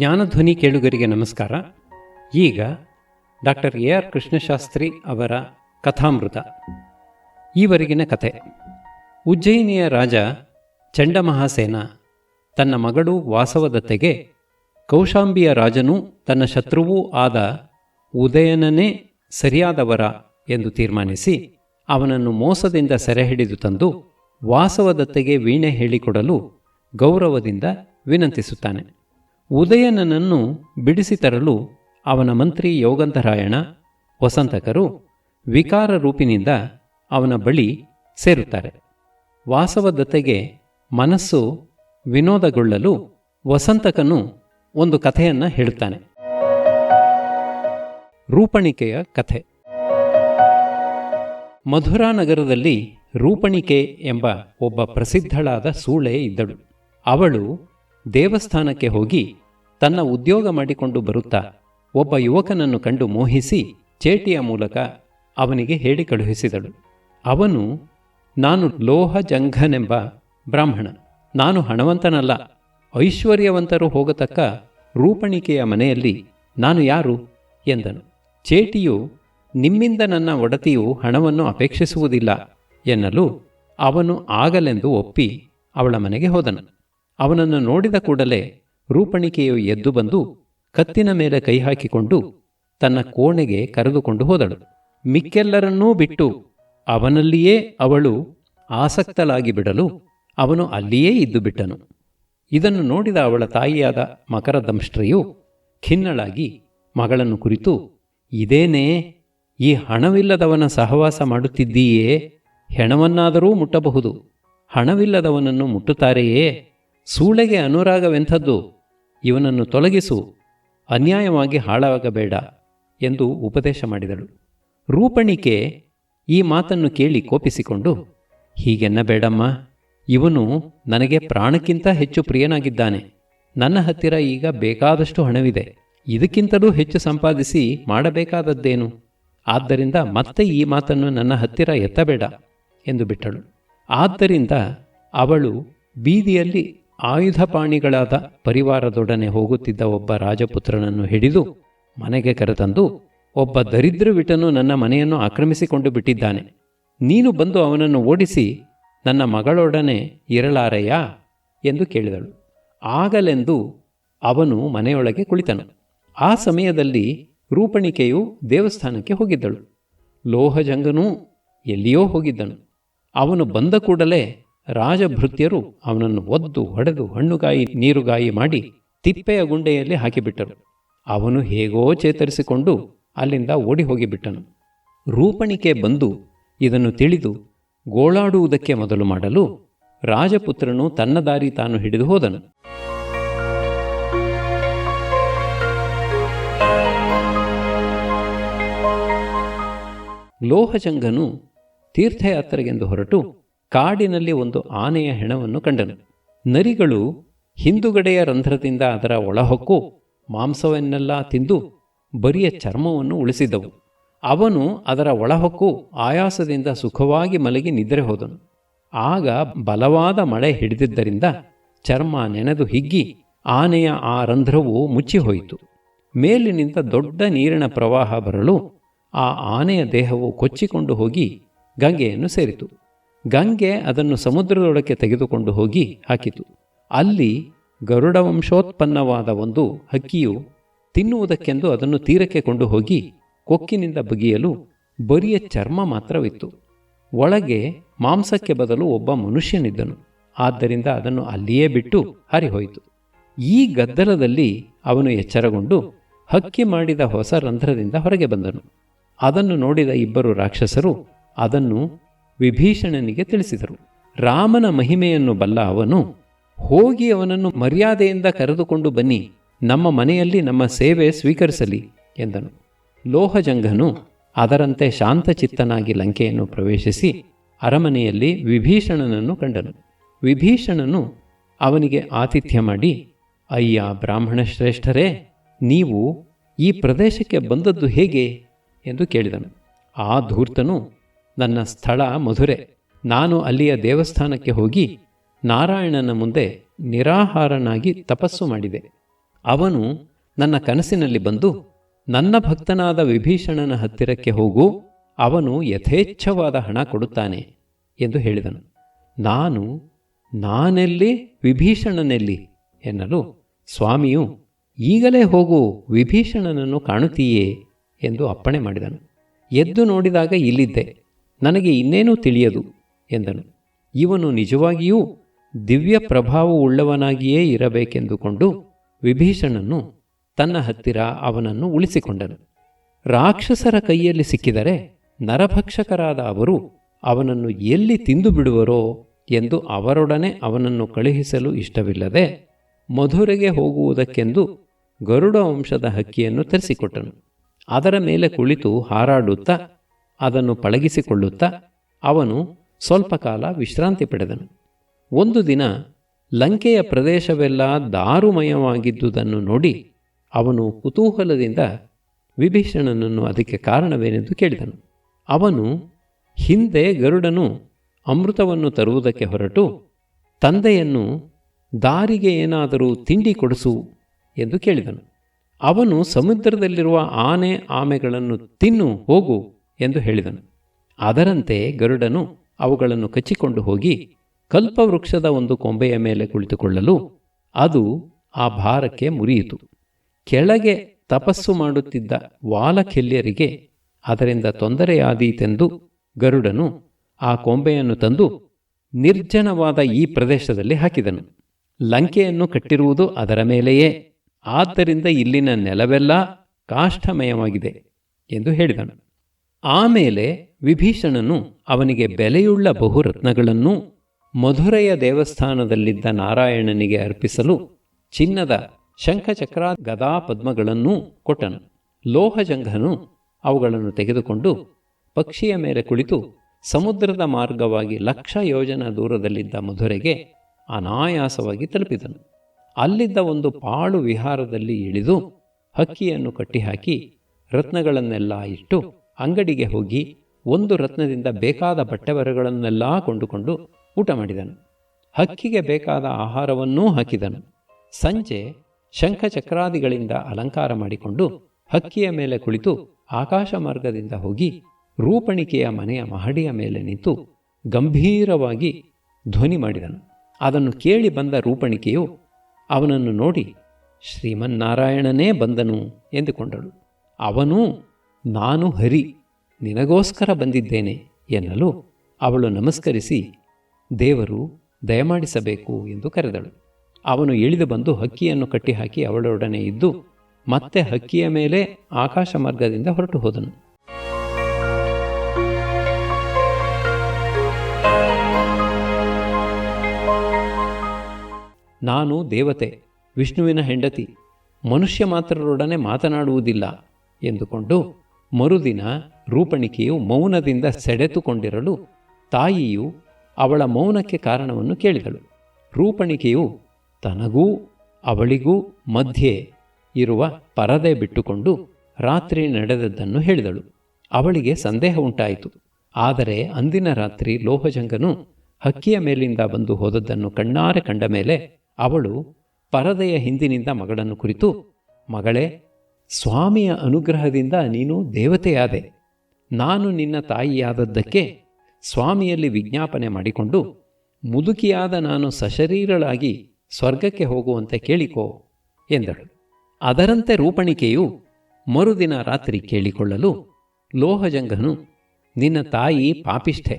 ಜ್ಞಾನಧ್ವನಿ ಕೇಳುಗರಿಗೆ ನಮಸ್ಕಾರ. ಈಗ ಡಾಕ್ಟರ್ ಎ ಆರ್ ಕೃಷ್ಣಶಾಸ್ತ್ರಿ ಅವರ ಕಥಾಮೃತ. ಈವರೆಗಿನ ಕಥೆ. ಉಜ್ಜಯಿನಿಯ ರಾಜ ಚಂಡಮಹಾಸೇನ ತನ್ನ ಮಗಳು ವಾಸವದತ್ತೆಗೆ ಕೌಶಾಂಬಿಯ ರಾಜನೂ ತನ್ನ ಶತ್ರುವೂ ಆದ ಉದಯನನೇ ಸರಿಯಾದವರ ಎಂದು ತೀರ್ಮಾನಿಸಿ ಅವನನ್ನು ಮೋಸದಿಂದ ಸೆರೆಹಿಡಿದು ತಂದು ವಾಸವದತ್ತೆಗೆ ವೀಣೆ ಹೇಳಿಕೊಡಲು ಗೌರವದಿಂದ ವಿನಂತಿಸುತ್ತಾನೆ. ಉದಯನನನ್ನು ಬಿಡಿಸಿ ತರಲು ಅವನ ಮಂತ್ರಿ ಯೋಗಂತರಾಯಣ, ವಸಂತಕರು ವಿಕಾರ ರೂಪಿನಿಂದ ಅವನ ಬಳಿ ಸೇರುತ್ತಾರೆ. ವಾಸವದತ್ತೆಗೆ ಮನಸ್ಸು ವಿನೋದಗೊಳ್ಳಲು ವಸಂತಕನು ಒಂದು ಕಥೆಯನ್ನು ಹೇಳುತ್ತಾನೆ. ರೂಪಣಿಕೆಯ ಕಥೆ. ಮಧುರಾ ನಗರದಲ್ಲಿ ರೂಪಣಿಕೆ ಎಂಬ ಒಬ್ಬ ಪ್ರಸಿದ್ಧಳಾದ ಸೂಳೆ ಇದ್ದಳು. ಅವಳು ದೇವಸ್ಥಾನಕ್ಕೆ ಹೋಗಿ ತನ್ನ ಉದ್ಯೋಗ ಮಾಡಿಕೊಂಡು ಬರುತ್ತಾ ಒಬ್ಬ ಯುವಕನನ್ನು ಕಂಡು ಮೋಹಿಸಿ ಚೇಟಿಯ ಮೂಲಕ ಅವನಿಗೆ ಹೇಳಿ ಕಳುಹಿಸಿದಳು. ಅವನು, ನಾನು ಲೋಹ ಜಂಘನೆಂಬ ಬ್ರಾಹ್ಮಣ. ನಾನು ಹಣವಂತನಲ್ಲ. ಐಶ್ವರ್ಯವಂತರು ಹೋಗತಕ್ಕ ರೂಪಣಿಕೆಯ ಮನೆಯಲ್ಲಿ ನಾನು ಯಾರು? ಎಂದನು. ಚೇಟಿಯು ನಿಮ್ಮಿಂದ ನನ್ನ ಒಡತಿಯು ಹಣವನ್ನು ಅಪೇಕ್ಷಿಸುವುದಿಲ್ಲ ಎನ್ನಲು ಅವನು ಆಗಲೆಂದು ಒಪ್ಪಿ ಅವಳ ಮನೆಗೆ ಹೋದನು. ಅವನನ್ನು ನೋಡಿದ ಕೂಡಲೇ ರೂಪಣಿಕೆಯು ಎದ್ದು ಬಂದು ಕತ್ತಿನ ಮೇಲೆ ಕೈ ಹಾಕಿಕೊಂಡು ತನ್ನ ಕೋಣೆಗೆ ಕರೆದುಕೊಂಡು ಹೋದಳು. ಮಿಕ್ಕೆಲ್ಲರನ್ನೂ ಬಿಟ್ಟು ಅವನಲ್ಲಿಯೇ ಅವಳು ಆಸಕ್ತಳಾಗಿ ಬಿಡಲು ಅವನು ಅಲ್ಲಿಯೇ ಇದ್ದು ಬಿಟ್ಟನು. ಇದನ್ನು ನೋಡಿದ ಅವಳ ತಾಯಿಯಾದ ಮಕರದಂಷ್ಟ್ರೆಯು ಖಿನ್ನಳಾಗಿ ಮಗಳನ್ನು ಕುರಿತು, ಇದೇನೇ, ಈ ಹಣವಿಲ್ಲದವನ ಸಹವಾಸ ಮಾಡುತ್ತಿದ್ದೀಯೇ? ಹೆಣವನ್ನಾದರೂ ಮುಟ್ಟಬಹುದು. ಹಣವಿಲ್ಲದವನನ್ನು ಮುಟ್ಟುತ್ತಾರೆಯೇ? ಸೂಳೆಗೆ ಅನುರಾಗವೆಂಥದ್ದು, ಇವನನ್ನು ತೊಲಗಿಸು, ಅನ್ಯಾಯವಾಗಿ ಹಾಳಾಗಬೇಡ ಎಂದು ಉಪದೇಶ ಮಾಡಿದಳು. ರೂಪಣಿಕೆ ಈ ಮಾತನ್ನು ಕೇಳಿ ಕೋಪಿಸಿಕೊಂಡು, ಹೀಗೆನ್ನಬೇಡಮ್ಮ, ಇವನು ನನಗೆ ಪ್ರಾಣಕ್ಕಿಂತ ಹೆಚ್ಚು ಪ್ರಿಯನಾಗಿದ್ದಾನೆ. ನನ್ನ ಹತ್ತಿರ ಈಗ ಬೇಕಾದಷ್ಟು ಹಣವಿದೆ. ಇದಕ್ಕಿಂತಲೂ ಹೆಚ್ಚು ಸಂಪಾದಿಸಿ ಮಾಡಬೇಕಾದದ್ದೇನು? ಆದ್ದರಿಂದ ಮತ್ತೆ ಈ ಮಾತನ್ನು ನನ್ನ ಹತ್ತಿರ ಎತ್ತಬೇಡ ಎಂದು ಬಿಟ್ಟಳು. ಆದ್ದರಿಂದ ಅವಳು ಬೀದಿಯಲ್ಲಿ ಆಯುಧಪಾಣಿಗಳಾದ ಪರಿವಾರದೊಡನೆ ಹೋಗುತ್ತಿದ್ದ ಒಬ್ಬ ರಾಜಪುತ್ರನನ್ನು ಹಿಡಿದು ಮನೆಗೆ ಕರೆತಂದು, ಒಬ್ಬ ದರಿದ್ರವಿಟನು ನನ್ನ ಮನೆಯನ್ನು ಆಕ್ರಮಿಸಿಕೊಂಡು ಬಿಟ್ಟಿದ್ದಾನೆ. ನೀನು ಬಂದು ಅವನನ್ನು ಓಡಿಸಿ, ನನ್ನ ಮಗಳೊಡನೆ ಇರಲಾರೆಯಾ? ಎಂದು ಕೇಳಿದಳು. ಆಗಲೆಂದು ಅವನು ಮನೆಯೊಳಗೆ ಕುಳಿತನು. ಆ ಸಮಯದಲ್ಲಿ ರೂಪಣಿಕೆಯು ದೇವಸ್ಥಾನಕ್ಕೆ ಹೋಗಿದ್ದಳು. ಲೋಹಜಂಗನೂ ಎಲ್ಲಿಯೋ ಹೋಗಿದ್ದನು. ಅವನು ಬಂದ ಕೂಡಲೇ ರಾಜಭೃತ್ಯರು ಅವನನ್ನು ಒದ್ದು ಹೊಡೆದು ಹಣ್ಣುಗಾಯಿ ನೀರುಗಾಯಿ ಮಾಡಿ ತಿಪ್ಪೆಯ ಗುಂಡೆಯಲ್ಲಿ ಹಾಕಿಬಿಟ್ಟರು. ಅವನು ಹೇಗೋ ಚೇತರಿಸಿಕೊಂಡು ಅಲ್ಲಿಂದ ಓಡಿ ಹೋಗಿಬಿಟ್ಟನು ರೂಪಣಿಕೆ ಬಂದು ಇದನ್ನು ತಿಳಿದು ಗೋಳಾಡುವುದಕ್ಕೆ ಮೊದಲು ಮಾಡಲು ರಾಜಪುತ್ರನು ತನ್ನ ದಾರಿ ತಾನು ಹಿಡಿದು ಹೋದನು. ಲೋಹಜಂಗನು ತೀರ್ಥಯಾತ್ರೆಗೆಂದು ಹೊರಟು ಕಾಡಿನಲ್ಲಿ ಒಂದು ಆನೆಯ ಹೆಣವನ್ನು ಕಂಡನು. ನರಿಗಳು ಹಿಂದುಗಡೆಯ ರಂಧ್ರದಿಂದ ಅದರ ಒಳಹೊಕ್ಕು ಮಾಂಸವನ್ನೆಲ್ಲ ತಿಂದು ಬರಿಯ ಚರ್ಮವನ್ನು ಉಳಿಸಿದವು. ಅವನು ಅದರ ಒಳಹೊಕ್ಕು ಆಯಾಸದಿಂದ ಸುಖವಾಗಿ ಮಲಗಿ ನಿದ್ರೆ ಹೋದನು. ಆಗ ಬಲವಾದ ಮಳೆ ಹಿಡಿದಿದ್ದರಿಂದ ಚರ್ಮ ನೆನೆದು ಹಿಗ್ಗಿ ಆನೆಯ ಆ ರಂಧ್ರವು ಮುಚ್ಚಿಹೋಯಿತು. ಮೇಲಿನಿಂದ ದೊಡ್ಡ ನೀರಿನ ಪ್ರವಾಹ ಬರಲು ಆ ಆನೆಯ ದೇಹವು ಕೊಚ್ಚಿಕೊಂಡು ಹೋಗಿ ಗಂಗೆಯನ್ನು ಸೇರಿತು. ಗಂಗೆ ಅದನ್ನು ಸಮುದ್ರದೊಳಕ್ಕೆ ತೆಗೆದುಕೊಂಡು ಹೋಗಿ ಹಾಕಿತು. ಅಲ್ಲಿ ಗರುಡ ವಂಶೋತ್ಪನ್ನವಾದ ಒಂದು ಹಕ್ಕಿಯು ತಿನ್ನುವುದಕ್ಕೆಂದು ಅದನ್ನು ತೀರಕ್ಕೆ ಕೊಂಡು ಹೋಗಿ ಕೊಕ್ಕಿನಿಂದ ಬಗೆಯಲು ಬರಿಯ ಚರ್ಮ ಮಾತ್ರವಿತ್ತು. ಒಳಗೆ ಮಾಂಸಕ್ಕೆ ಬದಲು ಒಬ್ಬ ಮನುಷ್ಯನಿದ್ದನು. ಆದ್ದರಿಂದ ಅದನ್ನು ಅಲ್ಲಿಯೇ ಬಿಟ್ಟು ಹರಿಹೋಯಿತು. ಈ ಗದ್ದಲದಲ್ಲಿ ಅವನು ಎಚ್ಚರಗೊಂಡು ಹಕ್ಕಿ ಮಾಡಿದ ಹೊಸ ರಂಧ್ರದಿಂದ ಹೊರಗೆ ಬಂದನು. ಅದನ್ನು ನೋಡಿದ ಇಬ್ಬರು ರಾಕ್ಷಸರು ಅದನ್ನು ವಿಭೀಷಣನಿಗೆ ತಿಳಿಸಿದರು. ರಾಮನ ಮಹಿಮೆಯನ್ನು ಬಲ್ಲ ಅವನು, ಹೋಗಿ ಅವನನ್ನು ಮರ್ಯಾದೆಯಿಂದ ಕರೆದುಕೊಂಡು ಬನ್ನಿ, ನಮ್ಮ ಮನೆಯಲ್ಲಿ ನಮ್ಮ ಸೇವೆ ಸ್ವೀಕರಿಸಲಿ ಎಂದನು. ಲೋಹಜಂಗನು ಅದರಂತೆ ಶಾಂತಚಿತ್ತನಾಗಿ ಲಂಕೆಯನ್ನು ಪ್ರವೇಶಿಸಿ ಅರಮನೆಯಲ್ಲಿ ವಿಭೀಷಣನನ್ನು ಕಂಡನು. ವಿಭೀಷಣನು ಅವನಿಗೆ ಆತಿಥ್ಯ ಮಾಡಿ, ಅಯ್ಯ ಬ್ರಾಹ್ಮಣ ಶ್ರೇಷ್ಠರೇ, ನೀವು ಈ ಪ್ರದೇಶಕ್ಕೆ ಬಂದದ್ದು ಹೇಗೆ? ಎಂದು ಕೇಳಿದನು. ಆ ಧೂರ್ತನು ನನ್ನ ಸ್ಥಳ ಮಧುರೆ. ನಾನು ಅಲ್ಲಿಯ ದೇವಸ್ಥಾನಕ್ಕೆ ಹೋಗಿ ನಾರಾಯಣನ ಮುಂದೆ ನಿರಾಹಾರನಾಗಿ ತಪಸ್ಸು ಮಾಡಿದೆ. ಅವನು ನನ್ನ ಕನಸಿನಲ್ಲಿ ಬಂದು ನನ್ನ ಭಕ್ತನಾದ ವಿಭೀಷಣನ ಹತ್ತಿರಕ್ಕೆ ಹೋಗು, ಅವನು ಯಥೇಚ್ಛವಾದ ಹಣ ಕೊಡುತ್ತಾನೆ ಎಂದು ಹೇಳಿದನು. ನಾನು ನಾನೆಲ್ಲಿ, ವಿಭೀಷಣನೆಲ್ಲಿ ಎನ್ನಲು ಸ್ವಾಮಿಯು, ಈಗಲೇ ಹೋಗು, ವಿಭೀಷಣನನ್ನು ಕಾಣುತ್ತೀಯೇ ಎಂದು ಅಪ್ಪಣೆ ಮಾಡಿದನು. ಎದ್ದು ನೋಡಿದಾಗ ಇಲ್ಲಿದ್ದೆ. ನನಗೆ ಇನ್ನೇನೂ ತಿಳಿಯದು? ಎಂದನು. ಇವನು ನಿಜವಾಗಿಯೂ ದಿವ್ಯ ಪ್ರಭಾವವುಳ್ಳವನಾಗಿಯೇ ಇರಬೇಕೆಂದುಕೊಂಡು ವಿಭೀಷಣನು ತನ್ನ ಹತ್ತಿರ ಅವನನ್ನು ಉಳಿಸಿಕೊಂಡನು. ರಾಕ್ಷಸರ ಕೈಯಲ್ಲಿ ಸಿಕ್ಕಿದರೆ ನರಭಕ್ಷಕರಾದ ಅವರು ಅವನನ್ನು ಎಲ್ಲಿ ತಿಂದು ಬಿಡುವರೋ ಎಂದು ಅವರೊಡನೆ ಅವನನ್ನು ಕಳುಹಿಸಲು ಇಷ್ಟವಿಲ್ಲದೆ ಮಧುರೆಗೆ ಹೋಗುವುದಕ್ಕೆಂದು ಗರುಡ ವಂಶದ ಹಕ್ಕಿಯನ್ನು ತರಿಸಿಕೊಟ್ಟನು. ಅದರ ಮೇಲೆ ಕುಳಿತು ಹಾರಾಡುತ್ತಾ ಅದನ್ನು ಪಳಗಿಸಿಕೊಳ್ಳುತ್ತಾ ಅವನು ಸ್ವಲ್ಪ ಕಾಲ ವಿಶ್ರಾಂತಿ ಪಡೆದನು. ಒಂದು ದಿನ ಲಂಕೆಯ ಪ್ರದೇಶವೆಲ್ಲ ದಾರುಮಯವಾಗಿದ್ದುದನ್ನು ನೋಡಿ ಅವನು ಕುತೂಹಲದಿಂದ ವಿಭೀಷಣನನ್ನು ಅದಕ್ಕೆ ಕಾರಣವೇನೆಂದು ಕೇಳಿದನು. ಅವನು ಹಿಂದೆ ಗರುಡನು ಅಮೃತವನ್ನು ತರುವುದಕ್ಕೆ ಹೊರಟು, ತಂದೆಯನ್ನು ದಾರಿಗೆ ಏನಾದರೂ ತಿಂಡಿ ಕೊಡಿಸು ಎಂದು ಕೇಳಿದನು. ಅವನು ಸಮುದ್ರದಲ್ಲಿರುವ ಆನೆ ಆಮೆಗಳನ್ನು ತಿನ್ನು, ಹೋಗು. ಎಂದು ಹೇಳಿದನು. ಅದರಂತೆ ಗರುಡನು ಅವುಗಳನ್ನು ಕಚ್ಚಿಕೊಂಡು ಹೋಗಿ ಕಲ್ಪವೃಕ್ಷದ ಒಂದು ಕೊಂಬೆಯ ಮೇಲೆ ಕುಳಿತುಕೊಳ್ಳಲು ಅದು ಆ ಭಾರಕ್ಕೆ ಮುರಿಯಿತು. ಕೆಳಗೆ ತಪಸ್ಸು ಮಾಡುತ್ತಿದ್ದ ವಾಲಖೆಲ್ಯರಿಗೆ ಅದರಿಂದ ತೊಂದರೆಯಾದೀತೆಂದು ಗರುಡನು ಆ ಕೊಂಬೆಯನ್ನು ತಂದು ನಿರ್ಜನವಾದ ಈ ಪ್ರದೇಶದಲ್ಲಿ ಹಾಕಿದನು. ಲಂಕೆಯನ್ನು ಕಟ್ಟಿರುವುದು ಅದರ ಮೇಲೆಯೇ, ಆದ್ದರಿಂದ ಇಲ್ಲಿನ ನೆಲವೆಲ್ಲ ಕಾಷ್ಠಮಯವಾಗಿದೆ ಎಂದು ಹೇಳಿದನು. ಆಮೇಲೆ ವಿಭೀಷಣನು ಅವನಿಗೆ ಬೆಲೆಯುಳ್ಳ ಬಹುರತ್ನಗಳನ್ನು ಮಧುರೆಯ ದೇವಸ್ಥಾನದಲ್ಲಿದ್ದ ನಾರಾಯಣನಿಗೆ ಅರ್ಪಿಸಲು ಚಿನ್ನದ ಶಂಖಚಕ್ರ ಗದಾ ಪದ್ಮಗಳನ್ನೂ ಕೊಟ್ಟನು. ಲೋಹಜಂಘನು ಅವುಗಳನ್ನು ತೆಗೆದುಕೊಂಡು ಪಕ್ಷಿಯ ಮೇಲೆ ಕುಳಿತು ಸಮುದ್ರದ ಮಾರ್ಗವಾಗಿ ಲಕ್ಷ ಯೋಜನ ದೂರದಲ್ಲಿದ್ದ ಮಧುರೆಗೆ ಅನಾಯಾಸವಾಗಿ ತಲುಪಿದನು. ಅಲ್ಲಿದ್ದ ಒಂದು ಪಾಳು ವಿಹಾರದಲ್ಲಿ ಇಳಿದು ಹಕ್ಕಿಯನ್ನು ಕಟ್ಟಿಹಾಕಿ ರತ್ನಗಳನ್ನೆಲ್ಲ ಇಟ್ಟು ಅಂಗಡಿಗೆ ಹೋಗಿ ಒಂದು ರತ್ನದಿಂದ ಬೇಕಾದ ಬಟ್ಟೆವರಗಳನ್ನೆಲ್ಲ ಕೊಂಡುಕೊಂಡು ಊಟ ಮಾಡಿದನು. ಹಕ್ಕಿಗೆ ಬೇಕಾದ ಆಹಾರವನ್ನೂ ಹಾಕಿದನು. ಸಂಜೆ ಶಂಖಚಕ್ರಾದಿಗಳಿಂದ ಅಲಂಕಾರ ಮಾಡಿಕೊಂಡು ಹಕ್ಕಿಯ ಮೇಲೆ ಕುಳಿತು ಆಕಾಶ ಮಾರ್ಗದಿಂದ ಹೋಗಿ ರೂಪಣಿಕೆಯ ಮನೆಯ ಮಹಡಿಯ ಮೇಲೆ ನಿಂತು ಗಂಭೀರವಾಗಿ ಧ್ವನಿ ಮಾಡಿದನು. ಅದನ್ನು ಕೇಳಿ ಬಂದ ರೂಪಣಿಕೆಯು ಅವನನ್ನು ನೋಡಿ ಶ್ರೀಮನ್ನಾರಾಯಣನೇ ಬಂದನು ಎಂದುಕೊಂಡಳು. ಅವನು ನಾನು ಹರಿ, ನಿನಗೋಸ್ಕರ ಬಂದಿದ್ದೇನೆ ಎನ್ನಲು ಅವಳು ನಮಸ್ಕರಿಸಿ, ದೇವರು ದಯಮಾಡಿಸಬೇಕು ಎಂದು ಕರೆದಳು. ಅವನು ಇಳಿದು ಬಂದು ಹಕ್ಕಿಯನ್ನು ಕಟ್ಟಿಹಾಕಿ ಅವಳೊಡನೆ ಇದ್ದು ಮತ್ತೆ ಹಕ್ಕಿಯ ಮೇಲೆ ಆಕಾಶ ಮಾರ್ಗದಿಂದ ಹೊರಟು ಹೋದನು. ನಾನು ದೇವತೆ, ವಿಷ್ಣುವಿನ ಹೆಂಡತಿ, ಮನುಷ್ಯ ಮಾತ್ರರೊಡನೆ ಮಾತನಾಡುವುದಿಲ್ಲ ಎಂದುಕೊಂಡು ಮರುದಿನ ರೂಪಣಿಕೆಯು ಮೌನದಿಂದ ಸೆಡೆತುಕೊಂಡಿರಲು ತಾಯಿಯು ಅವಳ ಮೌನಕ್ಕೆ ಕಾರಣವನ್ನು ಕೇಳಿದಳು. ರೂಪಣಿಕೆಯು ತನಗೂ ಅವಳಿಗೂ ಮಧ್ಯೆ ಇರುವ ಪರದೆ ಬಿಟ್ಟುಕೊಂಡು ರಾತ್ರಿ ನಡೆದದ್ದನ್ನು ಹೇಳಿದಳು. ಅವಳಿಗೆ ಸಂದೇಹ ಉಂಟಾಯಿತು. ಆದರೆ ಅಂದಿನ ರಾತ್ರಿ ಲೋಹಜಂಗನು ಹಕ್ಕಿಯ ಮೇಲಿಂದ ಬಂದು ಹೋದದ್ದನ್ನು ಕಣ್ಣಾರೆ ಕಂಡ ಮೇಲೆ ಅವಳು ಪರದೆಯ ಹಿಂದಿನಿಂದ ಮಗಳನ್ನು ಕುರಿತು, ಮಗಳೇ ಸ್ವಾಮಿಯ ಅನುಗ್ರಹದಿಂದ ನೀನು ದೇವತೆಯಾದೆ. ನಾನು ನಿನ್ನ ತಾಯಿಯಾದದ್ದಕ್ಕೆ ಸ್ವಾಮಿಯಲ್ಲಿ ವಿಜ್ಞಾಪನೆ ಮಾಡಿಕೊಂಡು ಮುದುಕಿಯಾದ ನಾನು ಸಶರೀರಳಾಗಿ ಸ್ವರ್ಗಕ್ಕೆ ಹೋಗುವಂತೆ ಕೇಳಿಕೋ ಎಂದಳು. ಅದರಂತೆ ರೂಪಣಿಕೆಯು ಮರುದಿನ ರಾತ್ರಿ ಕೇಳಿಕೊಳ್ಳಲು ಲೋಹಜಂಗನು, ನಿನ್ನ ತಾಯಿ ಪಾಪಿಷ್ಠೆ,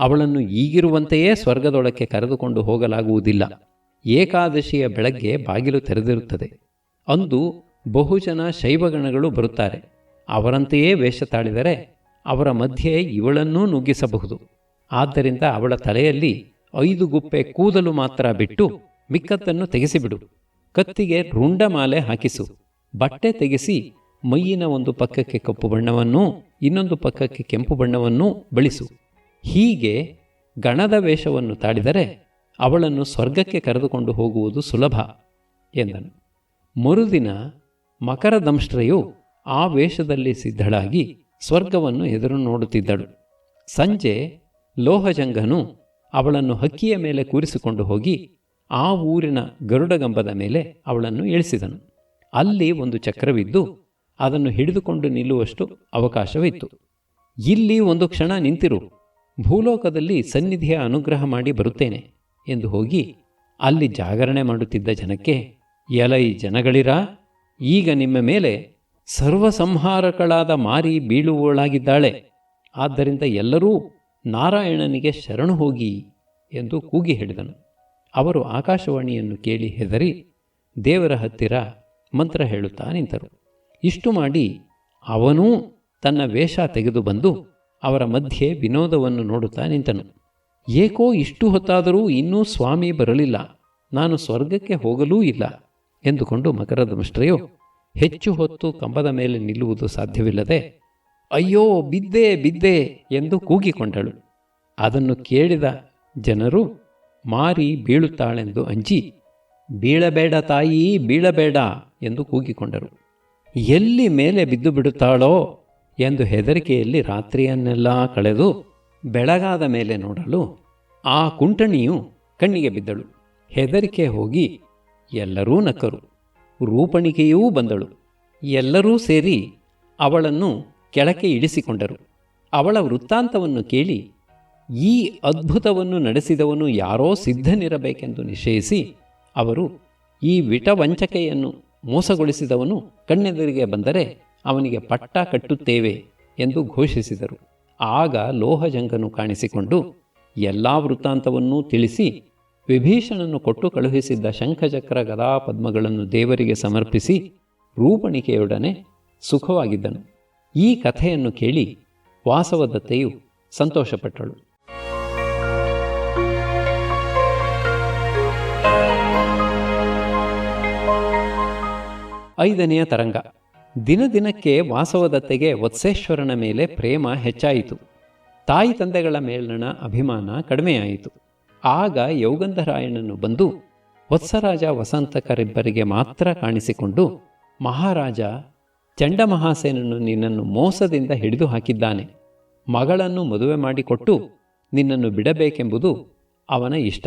ಅವಳನ್ನು ಈಗಿರುವಂತೆಯೇ ಸ್ವರ್ಗದೊಳಕ್ಕೆ ಕರೆದುಕೊಂಡು ಹೋಗಲಾಗುವುದಿಲ್ಲ. ಏಕಾದಶಿಯ ಬೆಳಗ್ಗೆ ಬಾಗಿಲು ತೆರೆದಿರುತ್ತದೆ. ಅಂದು ಬಹುಜನ ಶೈವಗಣಗಳು ಬರುತ್ತಾರೆ. ಅವರಂತೆಯೇ ವೇಷ ತಾಳಿದರೆ ಅವರ ಮಧ್ಯೆ ಇವಳನ್ನೂ ನುಗ್ಗಿಸಬಹುದು. ಆದ್ದರಿಂದ ಅವಳ ತಲೆಯಲ್ಲಿ ಐದು ಗುಪ್ಪೆ ಕೂದಲು ಮಾತ್ರ ಬಿಟ್ಟು ಮಿಕ್ಕತ್ತನ್ನು ತೆಗೆಸಿಬಿಡು. ಕತ್ತಿಗೆ ರುಂಡಮಾಲೆ ಹಾಕಿಸು. ಬಟ್ಟೆ ತೆಗೆಸಿ ಮೈಯಿನ ಒಂದು ಪಕ್ಕಕ್ಕೆ ಕಪ್ಪು ಬಣ್ಣವನ್ನೂ ಇನ್ನೊಂದು ಪಕ್ಕಕ್ಕೆ ಕೆಂಪು ಬಣ್ಣವನ್ನೂ ಬಳಿಸು. ಹೀಗೆ ಗಣದ ವೇಷವನ್ನು ತಾಳಿದರೆ ಅವಳನ್ನು ಸ್ವರ್ಗಕ್ಕೆ ಕರೆದುಕೊಂಡು ಹೋಗುವುದು ಸುಲಭ ಎಂದನು. ಮರುದಿನ ಮಕರದಂಷ್ಟ್ರೆಯು ಆ ವೇಷದಲ್ಲಿ ಸಿದ್ಧಳಾಗಿ ಸ್ವರ್ಗವನ್ನು ಎದುರು ನೋಡುತ್ತಿದ್ದಳು. ಸಂಜೆ ಲೋಹಜಂಗನು ಅವಳನ್ನು ಹಕ್ಕಿಯ ಮೇಲೆ ಕೂರಿಸಿಕೊಂಡು ಹೋಗಿ ಆ ಊರಿನ ಗರುಡಗಂಬದ ಮೇಲೆ ಅವಳನ್ನು ಇಳಿಸಿದನು. ಅಲ್ಲಿ ಒಂದು ಚಕ್ರವಿದ್ದು ಅದನ್ನು ಹಿಡಿದುಕೊಂಡು ನಿಲ್ಲುವಷ್ಟು ಅವಕಾಶವಿತ್ತು. ಇಲ್ಲಿ ಒಂದು ಕ್ಷಣ ನಿಂತಿರು, ಭೂಲೋಕದಲ್ಲಿ ಸನ್ನಿಧಿಯ ಅನುಗ್ರಹ ಮಾಡಿ ಬರುತ್ತೇನೆ ಎಂದು ಹೋಗಿ ಅಲ್ಲಿ ಜಾಗರಣೆ ಮಾಡುತ್ತಿದ್ದ ಜನಕ್ಕೆ, ಎಲೈ ಜನಗಳಿರ? ಈಗ ನಿಮ್ಮ ಮೇಲೆ ಸರ್ವಸಂಹಾರಕಳಾದ ಮಾರಿ ಬೀಳುವಳಾಗಿದ್ದಾಳೆ ಆದ್ದರಿಂದ ಎಲ್ಲರೂ ನಾರಾಯಣನಿಗೆ ಶರಣು ಹೋಗಿ ಎಂದು ಕೂಗಿ ಹೇಳಿದನು. ಅವರು ಆಕಾಶವಾಣಿಯನ್ನು ಕೇಳಿ ಹೆದರಿ ದೇವರ ಹತ್ತಿರ ಮಂತ್ರ ಹೇಳುತ್ತಾ ನಿಂತರು ಇಷ್ಟು ಮಾಡಿ ಅವನೂ ತನ್ನ ವೇಷ ತೆಗೆದು ಬಂದು ಅವರ ಮಧ್ಯೆ ವಿನೋದವನ್ನು ನೋಡುತ್ತಾ ನಿಂತನು. ಏಕೋ ಇಷ್ಟು ಹೊತ್ತಾದರೂ ಇನ್ನೂ ಸ್ವಾಮಿ ಬರಲಿಲ್ಲ. ನಾನು ಸ್ವರ್ಗಕ್ಕೆ ಹೋಗಲೂ ಇಲ್ಲ. ಎಂದುಕೊಂಡು ಮಕರದ ಮಿಶ್ರೆಯು ಹೆಚ್ಚು ಹೊತ್ತು ಕಂಬದ ಮೇಲೆ ನಿಲ್ಲುವುದು ಸಾಧ್ಯವಿಲ್ಲದೆ, ಅಯ್ಯೋ, ಬಿದ್ದೆ ಬಿದ್ದೆ ಎಂದು ಕೂಗಿಕೊಂಡಳು. ಅದನ್ನು ಕೇಳಿದ ಜನರು, ಮಾರಿ ಬೀಳುತ್ತಾಳೆಂದು ಅಂಜಿ, ಬೀಳಬೇಡ ತಾಯಿ, ಬೀಳಬೇಡ ಎಂದು ಕೂಗಿಕೊಂಡರು. ಎಲ್ಲಿ ಮೇಲೆ ಬಿದ್ದು ಬಿಡುತ್ತಾಳೋ ಎಂದು ಹೆದರಿಕೆಯಲ್ಲಿ ರಾತ್ರಿಯನ್ನೆಲ್ಲ ಕಳೆದು ಬೆಳಗಾದ ಮೇಲೆ ನೋಡಲು, ಆ ಕುಂಟಣಿಯು ಕಣ್ಣಿಗೆ ಬಿದ್ದಳು. ಹೆದರಿಕೆ ಹೋಗಿ ಎಲ್ಲರೂ ನಕ್ಕರು ರೂಪಣಿಕೆಯೂ ಬಂದಳು. ಎಲ್ಲರೂ ಸೇರಿ ಅವಳನ್ನು ಕೆಳಕ್ಕೆ ಇಳಿಸಿಕೊಂಡರು. ಅವಳ ವೃತ್ತಾಂತವನ್ನು ಕೇಳಿ, ಈ ಅದ್ಭುತವನ್ನು ನಡೆಸಿದವನು ಯಾರೋ ಸಿದ್ಧನಿರಬೇಕೆಂದು ನಿಶ್ಚಯಿಸಿ ಅವರು ಈ ವಿಟವಂಚಕೆಯನ್ನು ಮೋಸಗೊಳಿಸಿದವನು ಕಣ್ಣೆದುರಿಗೆ ಬಂದರೆ ಅವನಿಗೆ ಪಟ್ಟ ಕಟ್ಟುತ್ತೇವೆ ಎಂದು ಘೋಷಿಸಿದರು. ಆಗ ಲೋಹಜಂಗನು ಕಾಣಿಸಿಕೊಂಡು ಎಲ್ಲ ವೃತ್ತಾಂತವನ್ನೂ ತಿಳಿಸಿ ವಿಭೀಷಣನು ಕೊಟ್ಟು ಕಳುಹಿಸಿದ್ದ ಶಂಖಚಕ್ರ ಗದಾ ಪದ್ಮಗಳನ್ನು ದೇವರಿಗೆ ಸಮರ್ಪಿಸಿ ರೂಪಣಿಕೆಯೊಡನೆ ಸುಖವಾಗಿದ್ದನು. ಈ ಕಥೆಯನ್ನು ಕೇಳಿ ವಾಸವದತ್ತೆಯು ಸಂತೋಷಪಟ್ಟಳು. ಐದನೆಯ ತರಂಗ. ದಿನ ದಿನಕ್ಕೆ ವಾಸವದತ್ತೆಗೆ ವತ್ಸೇಶ್ವರನ ಮೇಲೆ ಪ್ರೇಮ ಹೆಚ್ಚಾಯಿತು. ತಾಯಿ ತಂದೆಗಳ ಮೇಲಿನ ಅಭಿಮಾನ ಕಡಿಮೆಯಾಯಿತು. ಆಗ ಯೌಗಂಧರಾಯಣನು ಬಂದು ವತ್ಸರಾಜ ವಸಂತಕರಿಬ್ಬರಿಗೆ ಮಾತ್ರ ಕಾಣಿಸಿಕೊಂಡು, ಮಹಾರಾಜ, ಚಂಡಮಹಾಸೇನನು ನಿನ್ನನ್ನು ಮೋಸದಿಂದ ಹಿಡಿದು ಹಾಕಿದ್ದಾನೆ. ಮಗಳನ್ನು ಮದುವೆ ಮಾಡಿಕೊಟ್ಟು ನಿನ್ನನ್ನು ಬಿಡಬೇಕೆಂಬುದು ಅವನ ಇಷ್ಟ.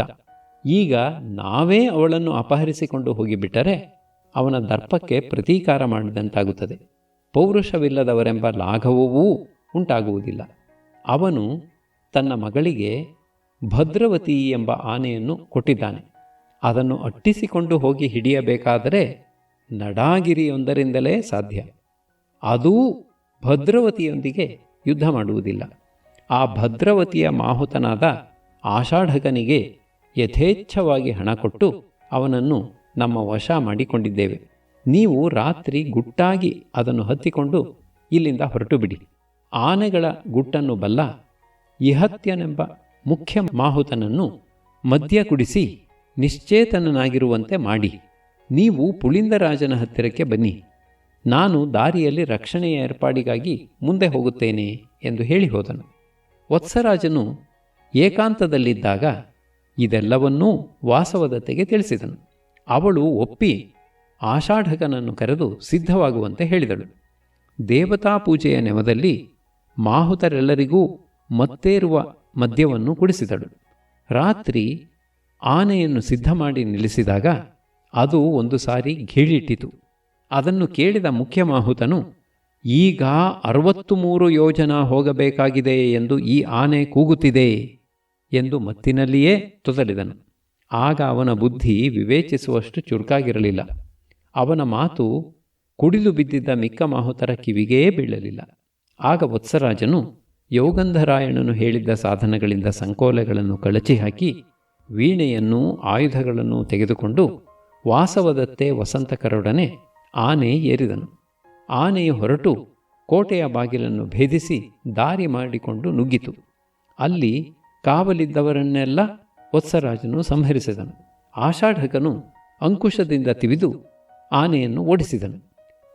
ಈಗ ನಾವೇ ಅವಳನ್ನು ಅಪಹರಿಸಿಕೊಂಡು ಹೋಗಿಬಿಟ್ಟರೆ ಅವನ ದರ್ಪಕ್ಕೆ ಪ್ರತೀಕಾರ ಮಾಡಿದಂತಾಗುತ್ತದೆ. ಪೌರುಷವಿಲ್ಲದವರೆಂಬ ಲಾಘವವೂ ಉಂಟಾಗುವುದಿಲ್ಲ. ಅವನು ತನ್ನ ಮಗಳಿಗೆ ಭದ್ರವತಿ ಎಂಬ ಆನೆಯನ್ನು ಕೊಟ್ಟಿದ್ದಾನೆ. ಅದನ್ನು ಅಟ್ಟಿಸಿಕೊಂಡು ಹೋಗಿ ಹಿಡಿಯಬೇಕಾದರೆ ನಡಾಗಿರಿಯೊಂದರಿಂದಲೇ ಸಾಧ್ಯ. ಅದೂ ಭದ್ರವತಿಯೊಂದಿಗೆ ಯುದ್ಧ ಮಾಡುವುದಿಲ್ಲ. ಆ ಭದ್ರವತಿಯ ಮಾಹುತನಾದ ಆಷಾಢಗನಿಗೆ ಯಥೇಚ್ಛವಾಗಿ ಹಣ ಕೊಟ್ಟು ಅವನನ್ನು ನಮ್ಮ ವಶ ಮಾಡಿಕೊಂಡಿದ್ದೇವೆ. ನೀವು ರಾತ್ರಿ ಗುಟ್ಟಾಗಿ ಅದನ್ನು ಹತ್ತಿಕೊಂಡು ಇಲ್ಲಿಂದ ಹೊರಟು ಬಿಡಿ ಆನೆಗಳ ಗುಟ್ಟನ್ನು ಬಲ್ಲ ಇಹತ್ಯನೆಂಬ ಮುಖ್ಯ ಮಾಹುತನನ್ನು ಮದ್ಯ ಕುಡಿಸಿ ನಿಶ್ಚೇತನನಾಗಿರುವಂತೆ ಮಾಡಿ. ನೀವು ಪುಳಿಂದರಾಜನ ಹತ್ತಿರಕ್ಕೆ ಬನ್ನಿ. ನಾನು ದಾರಿಯಲ್ಲಿ ರಕ್ಷಣೆಯ ಏರ್ಪಾಡಿಗಾಗಿ ಮುಂದೆ ಹೋಗುತ್ತೇನೆ ಎಂದು ಹೇಳಿ ಹೋದನು. ವತ್ಸರಾಜನು ಏಕಾಂತದಲ್ಲಿದ್ದಾಗ ಇದೆಲ್ಲವನ್ನೂ ವಾಸವದತ್ತೆಗೆ ತಿಳಿಸಿದನು. ಅವಳು ಒಪ್ಪಿ ಆಷಾಢಕನನ್ನು ಕರೆದು ಸಿದ್ಧವಾಗುವಂತೆ ಹೇಳಿದಳು. ದೇವತಾ ಪೂಜೆಯ ನೆವದಲ್ಲಿ ಮಾಹುತರೆಲ್ಲರಿಗೂ ಮತ್ತೇರುವ ಮದ್ಯವನ್ನು ಕುಡಿಸಿದಳು. ರಾತ್ರಿ ಆನೆಯನ್ನು ಸಿದ್ಧ ಮಾಡಿ ನಿಲ್ಲಿಸಿದಾಗ ಅದು ಒಂದು ಸಾರಿ ಘೀಳಿಟ್ಟಿತು ಅದನ್ನು ಕೇಳಿದ ಮುಖ್ಯ ಮಾಹುತನು ಈಗ ಅರವತ್ತು ಮೂರು ಯೋಜನ ಹೋಗಬೇಕಾಗಿದೆ ಎಂದು ಈ ಆನೆ ಕೂಗುತ್ತಿದೆ ಎಂದು ಮತ್ತಿನಲ್ಲಿಯೇ ತೊದಲಿದನು. ಆಗ ಅವನ ಬುದ್ಧಿ ವಿವೇಚಿಸುವಷ್ಟು ಚುರುಕಾಗಿರಲಿಲ್ಲ. ಅವನ ಮಾತು ಕುಡಿದು ಬಿದ್ದಿದ್ದ ಮಿಕ್ಕ ಮಾಹುತರ ಕಿವಿಗೇ ಬೀಳಲಿಲ್ಲ. ಆಗ ವತ್ಸರಾಜನು ಯೋಗಂಧರಾಯಣನು ಹೇಳಿದ್ದ ಸಾಧನಗಳಿಂದ ಸಂಕೋಲೆಗಳನ್ನು ಕಳಚಿ ಹಾಕಿ, ವೀಣೆಯನ್ನು ಆಯುಧಗಳನ್ನು ತೆಗೆದುಕೊಂಡು ವಾಸವದತ್ತೆ ವಸಂತಕರೊಡನೆ ಆನೆ ಏರಿದನು. ಆನೆಯು ಹೊರಟು ಕೋಟೆಯ ಬಾಗಿಲನ್ನು ಭೇದಿಸಿ ದಾರಿ ಮಾಡಿಕೊಂಡು ನುಗ್ಗಿತು. ಅಲ್ಲಿ ಕಾವಲಿದ್ದವರನ್ನೆಲ್ಲ ವತ್ಸರಾಜನು ಸಂಹರಿಸಿದನು. ಆಷಾಢಕನು ಅಂಕುಶದಿಂದ ತಿವಿದು ಆನೆಯನ್ನು ಓಡಿಸಿದನು.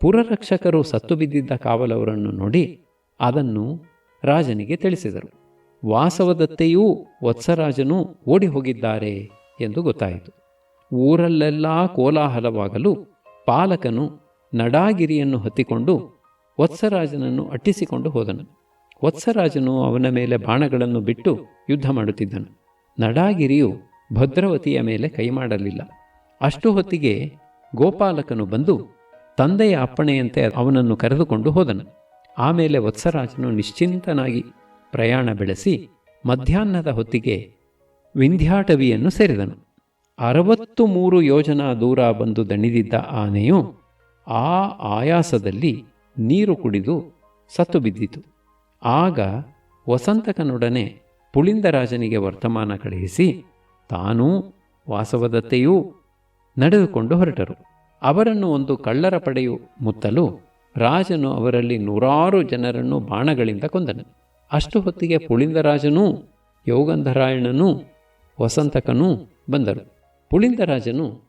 ಪುರರಕ್ಷಕರು ಸತ್ತು ಬಿದ್ದಿದ್ದ ಕಾವಲವರನ್ನು ನೋಡಿ ಅದನ್ನು ರಾಜನಿಗೆ ತಿಳಿಸಿದರು. ವಾಸವದತ್ತೆಯೂ ವತ್ಸರಾಜನೂ ಓಡಿ ಹೋಗಿದ್ದಾರೆ ಎಂದು ಗೊತ್ತಾಯಿತು. ಊರಲ್ಲೆಲ್ಲ ಕೋಲಾಹಲವಾಗಲು ಪಾಲಕನು ನಡಾಗಿರಿಯನ್ನು ಹತ್ತಿಕೊಂಡು ವತ್ಸರಾಜನನ್ನು ಅಟ್ಟಿಸಿಕೊಂಡು ಹೋದನು. ವತ್ಸರಾಜನು ಅವನ ಮೇಲೆ ಬಾಣಗಳನ್ನು ಬಿಟ್ಟು ಯುದ್ಧ ಮಾಡುತ್ತಿದ್ದನು. ನಡಾಗಿರಿಯು ಭದ್ರವತಿಯ ಮೇಲೆ ಕೈ ಮಾಡಲಿಲ್ಲ. ಅಷ್ಟು ಹೊತ್ತಿಗೆ ಗೋಪಾಲಕನು ಬಂದು ತಂದೆಯ ಅಪ್ಪಣೆಯಂತೆ ಅವನನ್ನು ಕರೆದುಕೊಂಡು ಹೋದನು. ಆಮೇಲೆ ವತ್ಸರಾಜನು ನಿಶ್ಚಿಂತನಾಗಿ ಪ್ರಯಾಣ ಬೆಳೆಸಿ ಮಧ್ಯಾಹ್ನದ ಹೊತ್ತಿಗೆ ವಿಂಧ್ಯಾಟವಿಯನ್ನು ಸೇರಿದನು. ಅರವತ್ತು ಮೂರು ಯೋಜನಾ ದೂರ ಬಂದು ದಣಿದಿದ್ದ ಆನೆಯು ಆ ಆಯಾಸದಲ್ಲಿ ನೀರು ಕುಡಿದು ಸತ್ತು ಬಿದ್ದಿತು. ಆಗ ವಸಂತಕನೊಡನೆ ಪುಳಿಂದರಾಜನಿಗೆ ವರ್ತಮಾನ ಕಳುಹಿಸಿ ತಾನೂ ವಾಸವದತ್ತೆಯೂ ನಡೆದುಕೊಂಡು ಹೊರಟರು. ಅವರನ್ನು ಒಂದು ಕಳ್ಳರ ಪಡೆಯು ಮುತ್ತಲು ರಾಜನು ಅವರಲ್ಲಿ ನೂರಾರು ಜನರನ್ನು ಬಾಣಗಳಿಂದ ಕೊಂದನು. ಅಷ್ಟು ಹೊತ್ತಿಗೆ ಪುಳಿಂದರಾಜನೂ, ಯೋಗಂಧರಾಯಣನೂ, ವಸಂತಕನೂ ಬಂದರು. ಪುಳಿಂದರಾಜನು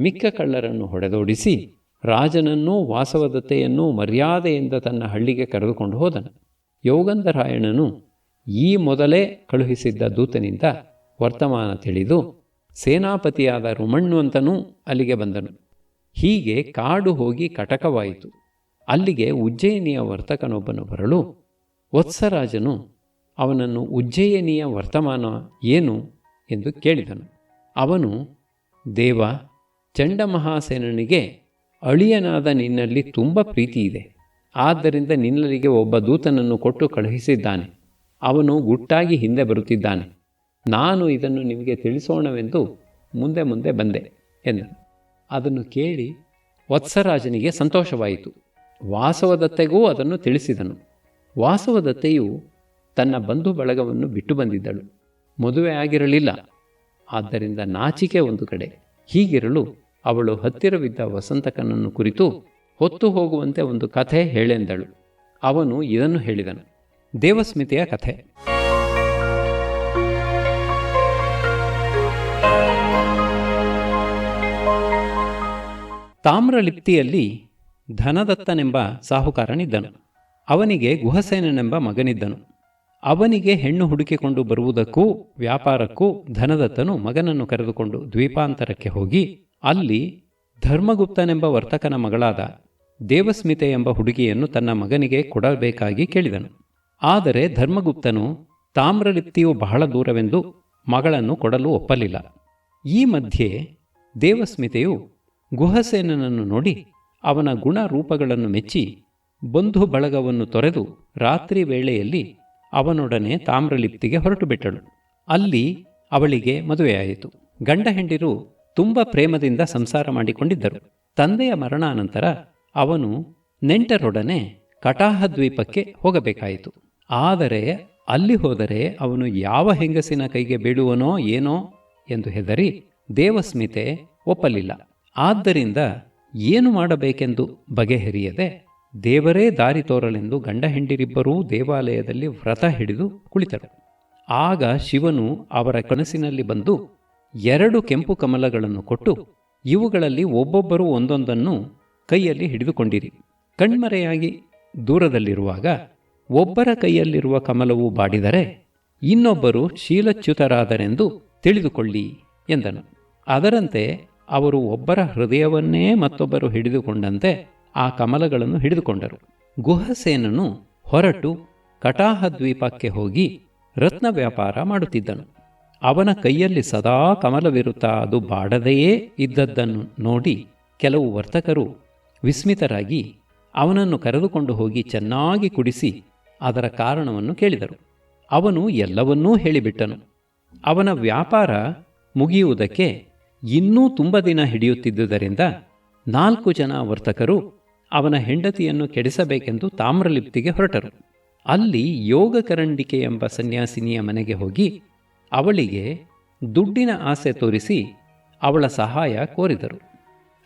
ಮಿಕ್ಕ ಕಳ್ಳರನ್ನು ಹೊಡೆದೋಡಿಸಿ, ರಾಜನನ್ನೂ ವಾಸವದತ್ತೆಯನ್ನೂ ಮರ್ಯಾದೆಯಿಂದ ತನ್ನ ಹಳ್ಳಿಗೆ ಕರೆದುಕೊಂಡು ಹೋದನು. ಯೋಗಂಧರಾಯಣನು ಈ ಮೊದಲೇ ಕಳುಹಿಸಿದ್ದ ದೂತನಿಂದ ವರ್ತಮಾನ ತಿಳಿದು ಸೇನಾಪತಿಯಾದ ರುಮಣ್ಣುವಂತನೂ ಅಲ್ಲಿಗೆ ಬಂದನು. ಹೀಗೆ ಕಾಡು ಹೋಗಿ ಕಟಕವಾಯಿತು. ಅಲ್ಲಿಗೆ ಉಜ್ಜಯಿನಿಯ ವರ್ತಕನೊಬ್ಬನು ಬರಲು ವತ್ಸರಾಜನು ಅವನನ್ನು ಉಜ್ಜಯಿನಿಯ ವರ್ತಮಾನ ಏನು ಎಂದು ಕೇಳಿದನು. ಅವನು, ದೇವ ಚಂಡಮಹಾಸೇನನಿಗೆ ಅಳಿಯನಾದ ನಿನ್ನಲ್ಲಿ ತುಂಬ ಪ್ರೀತಿ ಇದೆ. ಆದ್ದರಿಂದ ನಿನ್ನಲ್ಲಿಗೆ ಒಬ್ಬ ದೂತನನ್ನು ಕೊಟ್ಟು ಕಳುಹಿಸಿದ್ದಾನೆ. ಅವನು ಗುಟ್ಟಾಗಿ ಹಿಂದೆ ಬರುತ್ತಿದ್ದಾನೆ. ನಾನು ಇದನ್ನು ನಿಮಗೆ ತಿಳಿಸೋಣವೆಂದು ಮುಂದೆ ಮುಂದೆ ಬಂದೆ ಎಂದನು. ಅದನ್ನು ಕೇಳಿ ವತ್ಸರಾಜನಿಗೆ ಸಂತೋಷವಾಯಿತು. ವಾಸವದತ್ತೆಗೂ ಅದನ್ನು ತಿಳಿಸಿದನು. ವಾಸವದತ್ತೆಯು ತನ್ನ ಬಂಧು ಬಳಗವನ್ನು ಬಿಟ್ಟು ಬಂದಿದ್ದಳು. ಮದುವೆ ಆಗಿರಲಿಲ್ಲ. ಆದ್ದರಿಂದ ನಾಚಿಕೆ ಒಂದು ಕಡೆ. ಹೀಗಿರಲು ಅವಳು ಹತ್ತಿರವಿದ್ದ ವಸಂತಕನನ್ನು ಕುರಿತು ಹೊತ್ತು ಹೋಗುವಂತೆ ಒಂದು ಕಥೆ ಹೇಳೆಂದಳು. ಅವನು ಇದನ್ನು ಹೇಳಿದನು. ದೇವಸ್ಮಿತೆಯ ಕಥೆ. ತಾಮ್ರಲಿಪ್ತಿಯಲ್ಲಿ ಧನದತ್ತನೆಂಬ ಸಾಹುಕಾರನಿದ್ದನು. ಅವನಿಗೆ ಗುಹಸೇನನೆಂಬ ಮಗನಿದ್ದನು. ಅವನಿಗೆ ಹೆಣ್ಣು ಹುಡುಕಿಕೊಂಡು ಬರುವುದಕ್ಕೂ ವ್ಯಾಪಾರಕ್ಕೂ ಧನದತ್ತನು ಮಗನನ್ನು ಕರೆದುಕೊಂಡು ದ್ವೀಪಾಂತರಕ್ಕೆ ಹೋಗಿ, ಅಲ್ಲಿ ಧರ್ಮಗುಪ್ತನೆಂಬ ವರ್ತಕನ ಮಗಳಾದ ದೇವಸ್ಮಿತೆ ಎಂಬ ಹುಡುಗಿಯನ್ನು ತನ್ನ ಮಗನಿಗೆ ಕೊಡಬೇಕಾಗಿ ಕೇಳಿದನು. ಆದರೆ ಧರ್ಮಗುಪ್ತನು ತಾಮ್ರಲಿಪ್ತಿಯು ಬಹಳ ದೂರವೆಂದು ಮಗಳನ್ನು ಕೊಡಲು ಒಪ್ಪಲಿಲ್ಲ. ಈ ಮಧ್ಯೆ ದೇವಸ್ಮಿತೆಯು ಗುಹಸೇನನನ್ನು ನೋಡಿ ಅವನ ಗುಣ ರೂಪಗಳನ್ನು ಮೆಚ್ಚಿ ಬಂಧು ಬಳಗವನ್ನು ತೊರೆದು ರಾತ್ರಿ ವೇಳೆಯಲ್ಲಿ ಅವನೊಡನೆ ತಾಮ್ರಲಿಪ್ತಿಗೆ ಹೊರಟು ಬಿಟ್ಟಳು ಅಲ್ಲಿ ಅವಳಿಗೆ ಮದುವೆಯಾಯಿತು. ಗಂಡ ಹೆಂಡಿರು ತುಂಬ ಪ್ರೇಮದಿಂದ ಸಂಸಾರ ಮಾಡಿಕೊಂಡಿದ್ದರು. ತಂದೆಯ ಮರಣಾನಂತರ ಅವನು ನೆಂಟರೊಡನೆ ಕಟಾಹ ದ್ವೀಪಕ್ಕೆ ಹೋಗಬೇಕಾಯಿತು. ಆದರೆ ಅಲ್ಲಿ ಹೋದರೆ ಅವನು ಯಾವ ಹೆಂಗಸಿನ ಕೈಗೆ ಬೀಳುವನೋ ಏನೋ ಎಂದು ಹೆದರಿ ದೇವಸ್ಮಿತೆ ಒಪ್ಪಲಿಲ್ಲ. ಆದ್ದರಿಂದ ಏನು ಮಾಡಬೇಕೆಂದು ಬಗೆಹರಿಯದೆ ದೇವರೇ ದಾರಿ ತೋರಲೆಂದು ಗಂಡ ಹೆಂಡಿರಿಬ್ಬರೂ ದೇವಾಲಯದಲ್ಲಿ ವ್ರತ ಹಿಡಿದು ಕುಳಿತರು. ಆಗ ಶಿವನು ಅವರ ಕನಸಿನಲ್ಲಿ ಬಂದು ಎರಡು ಕೆಂಪು ಕಮಲಗಳನ್ನು ಕೊಟ್ಟು ಇವುಗಳಲ್ಲಿ ಒಬ್ಬೊಬ್ಬರು ಒಂದೊಂದನ್ನು ಕೈಯಲ್ಲಿ ಹಿಡಿದುಕೊಂಡಿರಿ. ಕಣ್ಮರೆಯಾಗಿ ದೂರದಲ್ಲಿರುವಾಗ ಒಬ್ಬರ ಕೈಯಲ್ಲಿರುವ ಕಮಲವು ಬಾಡಿದರೆ ಇನ್ನೊಬ್ಬರು ಶೀಲಚ್ಯುತರಾದರೆಂದು ತಿಳಿದುಕೊಳ್ಳಿ ಎಂದನು. ಅದರಂತೆ ಅವರು ಒಬ್ಬರ ಹೃದಯವನ್ನೇ ಮತ್ತೊಬ್ಬರು ಹಿಡಿದುಕೊಂಡಂತೆ ಆ ಕಮಲಗಳನ್ನು ಹಿಡಿದುಕೊಂಡರು. ಗುಹಸೇನನು ಹೊರಟು ಕಟಾಹ ದ್ವೀಪಕ್ಕೆ ಹೋಗಿ ರತ್ನ ವ್ಯಾಪಾರ ಮಾಡುತ್ತಿದ್ದನು. ಅವನ ಕೈಯಲ್ಲಿ ಸದಾ ಕಮಲವಿರುತ್ತಾ ಅದು ಬಾಡದೆಯೇ ಇದ್ದದ್ದನ್ನು ನೋಡಿ ಕೆಲವು ವರ್ತಕರು ವಿಸ್ಮಿತರಾಗಿ ಅವನನ್ನು ಕರೆದುಕೊಂಡು ಹೋಗಿ ಚೆನ್ನಾಗಿ ಕುಡಿಸಿ ಅದರ ಕಾರಣವನ್ನು ಕೇಳಿದರು. ಅವನು ಎಲ್ಲವನ್ನೂ ಹೇಳಿಬಿಟ್ಟನು. ಅವನ ವ್ಯಾಪಾರ ಮುಗಿಯುವುದಕ್ಕೆ ಇನ್ನೂ ತುಂಬ ದಿನ ಹಿಡಿಯುತ್ತಿದ್ದುದರಿಂದ ನಾಲ್ಕು ಜನ ವರ್ತಕರು ಅವನ ಹೆಂಡತಿಯನ್ನು ಕೆಡಿಸಬೇಕೆಂದು ತಾಮ್ರಲಿಪ್ತಿಗೆ ಹೊರಟರು. ಅಲ್ಲಿ ಯೋಗ ಕರಂಡಿಕೆ ಎಂಬ ಸನ್ಯಾಸಿನಿಯ ಮನೆಗೆ ಹೋಗಿ ಅವಳಿಗೆ ದುಡ್ಡಿನ ಆಸೆ ತೋರಿಸಿ ಅವಳ ಸಹಾಯ ಕೋರಿದರು.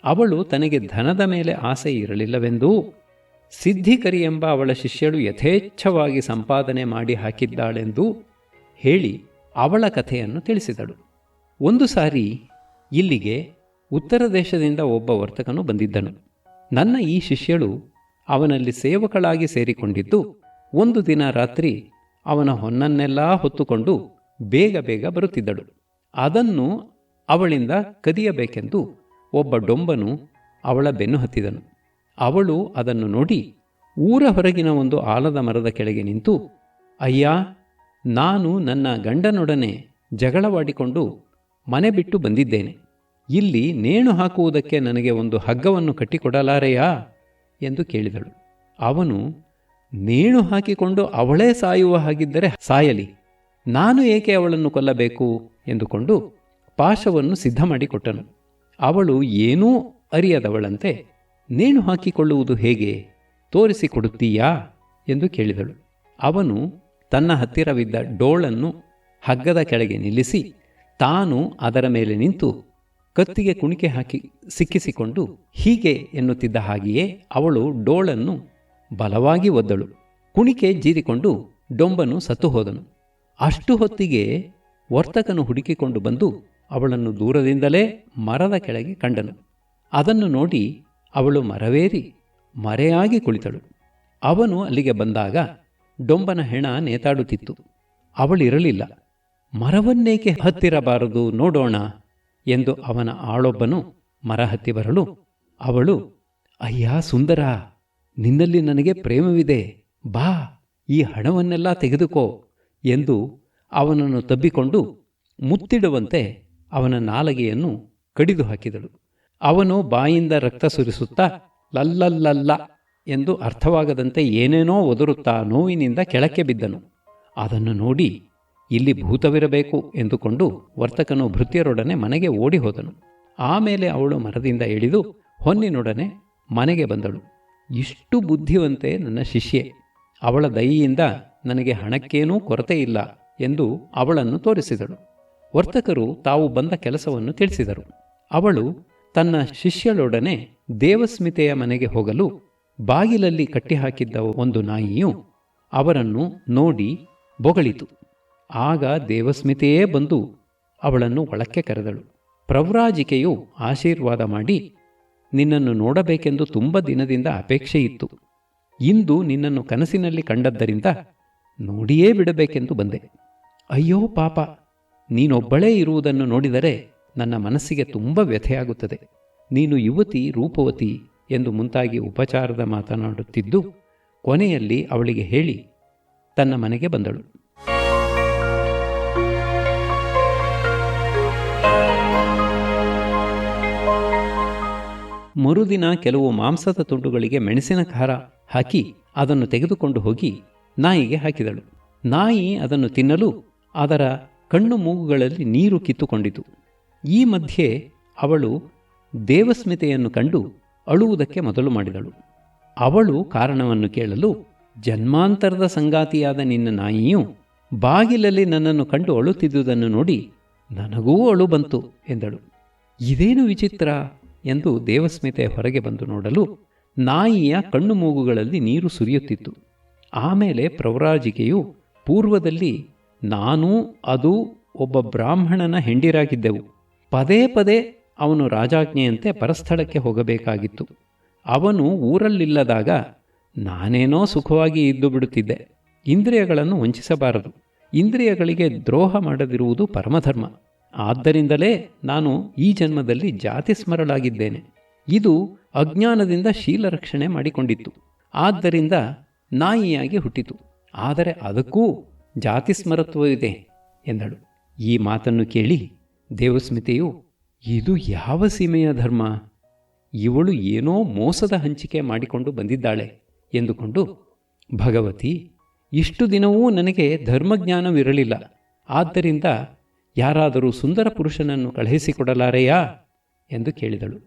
ಅವಳು ತನಗೆ ಧನದ ಮೇಲೆ ಆಸೆ ಇರಲಿಲ್ಲವೆಂದೂ ಸಿದ್ಧಿಕರಿ ಎಂಬ ಅವಳ ಶಿಷ್ಯಳು ಯಥೇಚ್ಛವಾಗಿ ಸಂಪಾದನೆ ಮಾಡಿ ಹಾಕಿದ್ದಾಳೆಂದೂ ಹೇಳಿ ಅವಳ ಕಥೆಯನ್ನು ತಿಳಿಸಿದಳು. ಒಂದು ಸಾರಿ ಇಲ್ಲಿಗೆ ಉತ್ತರ ದೇಶದಿಂದ ಒಬ್ಬ ವರ್ತಕನು ಬಂದಿದ್ದನು. ನನ್ನ ಈ ಶಿಷ್ಯಳು ಅವನಲ್ಲಿ ಸೇವಕಳಾಗಿ ಸೇರಿಕೊಂಡಿದ್ದು, ಒಂದು ದಿನ ರಾತ್ರಿ ಅವನ ಹೊನ್ನನ್ನೆಲ್ಲ ಹೊತ್ತುಕೊಂಡು ಬೇಗ ಬೇಗ ಬರುತ್ತಿದ್ದಳು. ಅದನ್ನು ಅವಳಿಂದ ಕದಿಯಬೇಕೆಂದು ಒಬ್ಬ ಡೊಂಬನು ಅವಳ ಬೆನ್ನು ಹತ್ತಿದನು. ಅವಳು ಅದನ್ನು ನೋಡಿ ಊರ ಹೊರಗಿನ ಒಂದು ಆಲದ ಮರದ ಕೆಳಗೆ ನಿಂತು, ಅಯ್ಯ, ನಾನು ನನ್ನ ಗಂಡನೊಡನೆ ಜಗಳವಾಡಿಕೊಂಡು ಮನೆ ಬಿಟ್ಟು ಬಂದಿದ್ದೇನೆ. ಇಲ್ಲಿ ನೇಣು ಹಾಕುವುದಕ್ಕೆ ನನಗೆ ಒಂದು ಹಗ್ಗವನ್ನು ಕಟ್ಟಿಕೊಡಲಾರೆಯಾ? ಎಂದು ಕೇಳಿದಳು. ಅವನು, ನೇಣು ಹಾಕಿಕೊಂಡು ಅವಳೇ ಸಾಯುವ ಹಾಗಿದ್ದರೆ ಸಾಯಲಿ. ನಾನು ಏಕೆ ಅವಳನ್ನು ಕೊಲ್ಲಬೇಕು? ಎಂದುಕೊಂಡು ಪಾಶವನ್ನು ಸಿದ್ಧ ಮಾಡಿಕೊಟ್ಟನು ಅವಳು ಏನೂ ಅರಿಯದವಳಂತೆ, ನೇಣು ಹಾಕಿಕೊಳ್ಳುವುದು ಹೇಗೆ? ತೋರಿಸಿಕೊಡುತ್ತೀಯಾ ಎಂದು ಕೇಳಿದಳು. ಅವನು ತನ್ನ ಹತ್ತಿರವಿದ್ದ ಡೋಳನ್ನು ಹಗ್ಗದ ಕೆಳಗೆ ನಿಲ್ಲಿಸಿ ತಾನು ಅದರ ಮೇಲೆ ನಿಂತು ಕತ್ತಿಗೆ ಕುಣಿಕೆ ಹಾಕಿ ಸಿಕ್ಕಿಸಿಕೊಂಡು ಹೀಗೆ ಎನ್ನುತ್ತಿದ್ದ ಹಾಗೆಯೇ ಅವಳು ಡೋಳನ್ನು ಬಲವಾಗಿ ಒದ್ದಳು. ಕುಣಿಕೆ ಜೀರಿಕೊಂಡು ಡೊಂಬನು ಸತ್ತು ಹೋದನು. ಅಷ್ಟು ಹೊತ್ತಿಗೆ ವರ್ತಕನು ಹುಡುಕಿಕೊಂಡು ಬಂದು ಅವಳನ್ನು ದೂರದಿಂದಲೇ ಮರದ ಕೆಳಗೆ ಕಂಡನು. ಅದನ್ನು ನೋಡಿ ಅವಳು ಮರವೇರಿ ಮರೆಯಾಗಿ ಕುಳಿತಳು. ಅವನು ಅಲ್ಲಿಗೆ ಬಂದಾಗ ಡೊಂಬನ ಹೆಣ ನೇತಾಡುತ್ತಿತ್ತು. ಅವಳಿರಲಿಲ್ಲ. ಮರವನ್ನೇಕೆ ಹತ್ತಿರಬಾರದು ನೋಡೋಣ ಎಂದು ಅವನ ಆಳೊಬ್ಬನು ಮರ ಹತ್ತಿ ಬರಲು, ಅವಳು, ಅಯ್ಯ ಸುಂದರ, ನಿನ್ನಲ್ಲಿ ನನಗೆ ಪ್ರೇಮವಿದೆ, ಬಾ, ಈ ಹಣವನ್ನೆಲ್ಲ ತೆಗೆದುಕೋ ಎಂದು ಅವನನ್ನು ತಬ್ಬಿಕೊಂಡು ಮುತ್ತಿಡುವಂತೆ ಅವನ ನಾಲಗೆಯನ್ನು ಕಡಿದು ಹಾಕಿದಳು. ಅವನು ಬಾಯಿಂದ ರಕ್ತ ಸುರಿಸುತ್ತಾ, ಲಲ್ಲಲ್ಲಲ್ಲ ಎಂದು ಅರ್ಥವಾಗದಂತೆ ಏನೇನೋ ಒದರುತ್ತಾ ನೋವಿನಿಂದ ಕೆಳಕ್ಕೆ ಬಿದ್ದನು. ಅದನ್ನು ನೋಡಿ ಇಲ್ಲಿ ಭೂತವಿರಬೇಕು ಎಂದುಕೊಂಡು ವರ್ತಕನು ಭೃತ್ಯರೊಡನೆ ಮನೆಗೆ ಓಡಿ ಹೋದನು ಆಮೇಲೆ ಅವಳು ಮರದಿಂದ ಇಳಿದು ಹೊನ್ನಿನೊಡನೆ ಮನೆಗೆ ಬಂದಳು. ಇಷ್ಟು ಬುದ್ಧಿವಂತೆ ನನ್ನ ಶಿಷ್ಯೆ, ಅವಳ ದಯೆಯಿಂದ ನನಗೆ ಹಣಕ್ಕೇನೂ ಕೊರತೆ ಇಲ್ಲ ಎಂದು ಅವಳನ್ನು ತೋರಿಸಿದಳು. ವರ್ತಕರು ತಾವು ಬಂದ ಕೆಲಸವನ್ನು ತಿಳಿಸಿದರು. ಅವಳು ತನ್ನ ಶಿಷ್ಯಳೊಡನೆ ದೇವಸ್ಮಿತೆಯ ಮನೆಗೆ ಹೋಗಲು ಬಾಗಿಲಲ್ಲಿ ಕಟ್ಟಿಹಾಕಿದ್ದ ಒಂದು ನಾಯಿಯು ಅವರನ್ನು ನೋಡಿ ಬೊಗಳಿತು. ಆಗ ದೇವಸ್ಮಿತೆಯೇ ಬಂದು ಅವಳನ್ನು ಒಳಕ್ಕೆ ಕರೆದಳು. ಪ್ರವ್ರಾಜಿಕೆಯು ಆಶೀರ್ವಾದ ಮಾಡಿ, ನಿನ್ನನ್ನು ನೋಡಬೇಕೆಂದು ತುಂಬ ದಿನದಿಂದ ಅಪೇಕ್ಷೆ ಇತ್ತು ಇಂದು ನಿನ್ನನ್ನು ಕನಸಿನಲ್ಲಿ ಕಂಡದ್ದರಿಂದ ನೋಡಿಯೇ ಬಿಡಬೇಕೆಂದು ಬಂದೆ. ಅಯ್ಯೋ ಪಾಪ, ನೀನೊಬ್ಬಳೇ ಇರುವುದನ್ನು ನೋಡಿದರೆ ನನ್ನ ಮನಸ್ಸಿಗೆ ತುಂಬ ವ್ಯಥೆಯಾಗುತ್ತದೆ. ನೀನು ಯುವತಿ, ರೂಪವತಿ ಎಂದು ಮುಂತಾಗಿ ಉಪಚಾರದ ಮಾತನಾಡುತ್ತಿದ್ದು, ಕೊನೆಯಲ್ಲಿ ಅವಳಿಗೆ ಹೇಳಿ, ತನ್ನ ಮನೆಗೆ ಬಂದಳು. ಮರುದಿನ ಕೆಲವು ಮಾಂಸದ ತುಂಡುಗಳಿಗೆ ಮೆಣಸಿನ ಖಾರ ಹಾಕಿ ಅದನ್ನು ತೆಗೆದುಕೊಂಡು ಹೋಗಿ ನಾಯಿಗೆ ಹಾಕಿದಳು. ನಾಯಿ ಅದನ್ನು ತಿನ್ನಲು ಅದರ ಕಣ್ಣು ಮೂಗುಗಳಲ್ಲಿ ನೀರು ಕಿತ್ತುಕೊಂಡಿತು. ಈ ಮಧ್ಯೆ ಅವಳು ದೇವಸ್ಮಿತೆಯನ್ನು ಕಂಡು ಅಳುವುದಕ್ಕೆ ಮೊದಲು ಮಾಡಿದಳು. ಅವಳು ಕಾರಣವನ್ನು ಕೇಳಲು ಜನ್ಮಾಂತರದ ಸಂಗಾತಿಯಾದ ನಿನ್ನ ನಾಯಿಯು ಬಾಗಿಲಲ್ಲಿ ನನ್ನನ್ನು ಕಂಡು ಅಳುತ್ತಿದ್ದುದನ್ನು ನೋಡಿ ನನಗೂ ಅಳು ಬಂತು ಎಂದಳು. ಇದೇನು ವಿಚಿತ್ರ ಎಂದು ದೇವಸ್ಮಿತೆ ಹೊರಗೆ ಬಂದು ನೋಡಲು ನಾಯಿಯ ಕಣ್ಣು ಮೂಗುಗಳಲ್ಲಿ ನೀರು ಸುರಿಯುತ್ತಿತ್ತು. ಆಮೇಲೆ ಪ್ರವರಾಜಿಕೆಯು, ಪೂರ್ವದಲ್ಲಿ ನಾನೂ ಅದು ಒಬ್ಬ ಬ್ರಾಹ್ಮಣನ ಹೆಂಡಿರಾಗಿದ್ದೆವು. ಪದೇ ಪದೇ ಅವನು ರಾಜಾಜ್ಞೆಯಂತೆ ಪರಸ್ಥಳಕ್ಕೆ ಹೋಗಬೇಕಾಗಿತ್ತು. ಅವನು ಊರಲ್ಲಿಲ್ಲದಾಗ ನಾನೇನೋ ಸುಖವಾಗಿ ಇದ್ದು ಬಿಡುತ್ತಿದ್ದೆ. ಇಂದ್ರಿಯಗಳನ್ನು ವಂಚಿಸಬಾರದು. ಇಂದ್ರಿಯಗಳಿಗೆ ದ್ರೋಹ ಮಾಡದಿರುವುದು ಪರಮಧರ್ಮ. ಆದ್ದರಿಂದಲೇ ನಾನು ಈ ಜನ್ಮದಲ್ಲಿ ಜಾತಿ ಸ್ಮರಳಾಗಿದ್ದೇನೆ ಇದು ಅಜ್ಞಾನದಿಂದ ಶೀಲರಕ್ಷಣೆ ಮಾಡಿಕೊಂಡಿತ್ತು. ಆದ್ದರಿಂದ ನಾಯಿಯಾಗಿ ಹುಟ್ಟಿತು. ಆದರೆ ಅದಕ್ಕೂ ಜಾತಿ ಸ್ಮರತ್ವವಿದೆ ಎಂದಳು. ಈ ಮಾತನ್ನು ಕೇಳಿ ದೇವಸ್ಮಿತೆಯು, ಇದು ಯಾವ ಸೀಮೆಯ ಧರ್ಮ? ಇವಳು ಏನೋ ಮೋಸದ ಹಂಚಿಕೆ ಮಾಡಿಕೊಂಡು ಬಂದಿದ್ದಾಳೆ ಎಂದುಕೊಂಡು ಭಗವತಿ, ಇಷ್ಟು ದಿನವೂ ನನಗೆ ಧರ್ಮಜ್ಞಾನವಿರಲಿಲ್ಲ. ಆದ್ದರಿಂದ ಯಾರಾದರೂ ಸುಂದರ ಪುರುಷನನ್ನು ಕಳುಹಿಸಿಕೊಡಲಾರೆಯಾ? ಎಂದು ಕೇಳಿದಳು.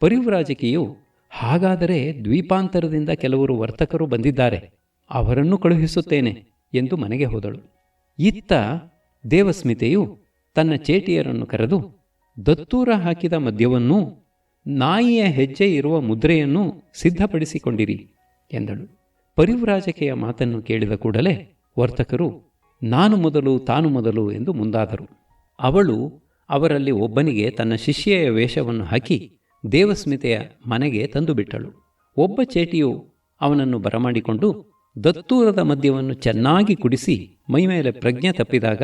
ಪರಿವ್ರಾಜಕಿಯು ಹಾಗಾದರೆ ದ್ವೀಪಾಂತರದಿಂದ ಕೆಲವರು ವರ್ತಕರು ಬಂದಿದ್ದಾರೆ, ಅವರನ್ನು ಕಳುಹಿಸುತ್ತೇನೆ ಎಂದು ಮನೆಗೆ ಹೋದಳು. ಇತ್ತ ದೇವಸ್ಮಿತೆಯು ತನ್ನ ಚೇಟಿಯರನ್ನು ಕರೆದು, ದತ್ತೂರ ಹಾಕಿದ ಮದ್ಯವನ್ನೂ ನಾಯಿಯ ಹೆಜ್ಜೆ ಇರುವ ಮುದ್ರೆಯನ್ನು ಸಿದ್ಧಪಡಿಸಿಕೊಂಡಿರಿ ಎಂದಳು. ಪರಿವ್ರಾಜಕೆಯ ಮಾತನ್ನು ಕೇಳಿದ ಕೂಡಲೇ ವರ್ತಕರು, ನಾನು ಮೊದಲು ತಾನು ಮೊದಲು ಎಂದು ಮುಂದಾದರು. ಅವಳು ಅವರಲ್ಲಿ ಒಬ್ಬನಿಗೆ ತನ್ನ ಶಿಷ್ಯೆಯ ವೇಷವನ್ನು ಹಾಕಿ ದೇವಸ್ಮಿತೆಯ ಮನೆಗೆ ತಂದುಬಿಟ್ಟಳು. ಒಬ್ಬ ಚೇಟಿಯು ಅವನನ್ನು ಬರಮಾಡಿಕೊಂಡು ದತ್ತೂರದ ಮದ್ಯವನ್ನು ಚೆನ್ನಾಗಿ ಕುಡಿಸಿ ಮೈಮೇಲೆ ಪ್ರಜ್ಞೆ ತಪ್ಪಿದಾಗ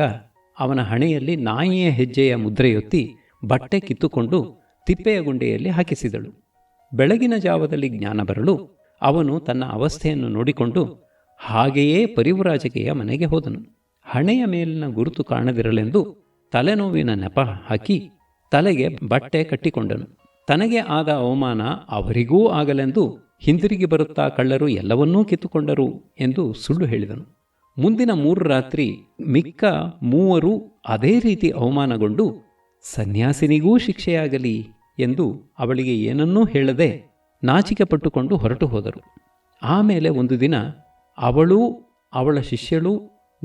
ಅವನ ಹಣೆಯಲ್ಲಿ ನಾಯಿಯ ಹೆಜ್ಜೆಯ ಮುದ್ರೆಯೊತ್ತಿ ಬಟ್ಟೆ ಕಿತ್ತುಕೊಂಡು ತಿಪ್ಪೆಯ ಗುಂಡೆಯಲ್ಲಿ ಹಾಕಿಸಿದಳು. ಬೆಳಗಿನ ಜಾವದಲ್ಲಿ ಜ್ಞಾನ ಬರಲು ಅವನು ತನ್ನ ಅವಸ್ಥೆಯನ್ನು ನೋಡಿಕೊಂಡು ಹಾಗೆಯೇ ಪರಿವ್ರಾಜಕೆಯ ಮನೆಗೆ ಹೋದನು. ಹಣೆಯ ಮೇಲಿನ ಗುರುತು ಕಾಣದಿರಲೆಂದು ತಲೆನೋವಿನ ನೆಪ ಹಾಕಿ ತಲೆಗೆ ಬಟ್ಟೆ ಕಟ್ಟಿಕೊಂಡನು. ತನಗೆ ಆದ ಅವಮಾನ ಅವರಿಗೂ ಆಗಲೆಂದು ಹಿಂದಿರುಗಿ ಬರುತ್ತಾ ಕಳ್ಳರು ಎಲ್ಲವನ್ನೂ ಕಿತ್ತುಕೊಂಡರು ಎಂದು ಸುಳ್ಳು ಹೇಳಿದನು. ಮುಂದಿನ ಮೂರು ರಾತ್ರಿ ಮಿಕ್ಕ ಮೂವರು ಅದೇ ರೀತಿ ಅವಮಾನಗೊಂಡು ಸನ್ಯಾಸಿನಿಗೂ ಶಿಕ್ಷೆಯಾಗಲಿ ಎಂದು ಅವಳಿಗೆ ಏನನ್ನೂ ಹೇಳದೆ ನಾಚಿಕೆ ಪಟ್ಟುಕೊಂಡು ಹೊರಟು ಹೋದರು. ಆಮೇಲೆ ಒಂದು ದಿನ ಅವಳೂ ಅವಳ ಶಿಷ್ಯಳು